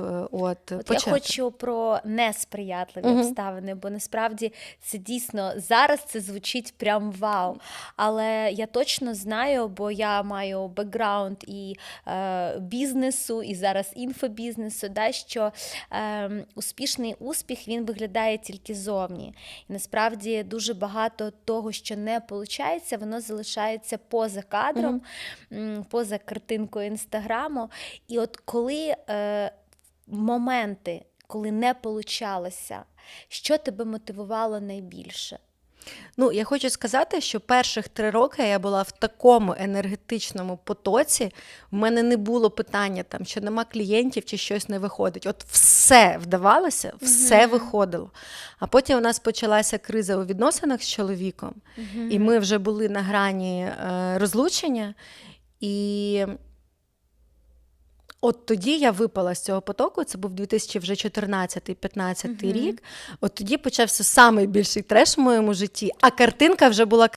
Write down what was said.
от, От я хочу про несприятливі Мгм. обставини, бо насправді це дійсно зараз це звучить прям вау. Але я точно знаю, бо я маю бекграунд і е, бізнесу, і зараз інфобізнесу, да, що е, успішний успіх він виглядає тільки зовні. І насправді дуже багато того, що не виходить, воно залишається поза кадром, м, поза картинкою інстаграму. І от коли е, моменти, коли не получалося, що тебе мотивувало найбільше? Ну, я хочу сказати, що перших три роки я була в такому енергетичному потоці. В мене не було питання, там, що нема клієнтів чи щось не виходить. От все вдавалося, все виходило. А потім у нас почалася криза у відносинах з чоловіком, і ми вже були на грані е, розлучення. І от тоді я випала з цього потоку, це був 2014-15 Мгм. рік. От тоді почався самий більший треш в моєму житті, а картинка вже була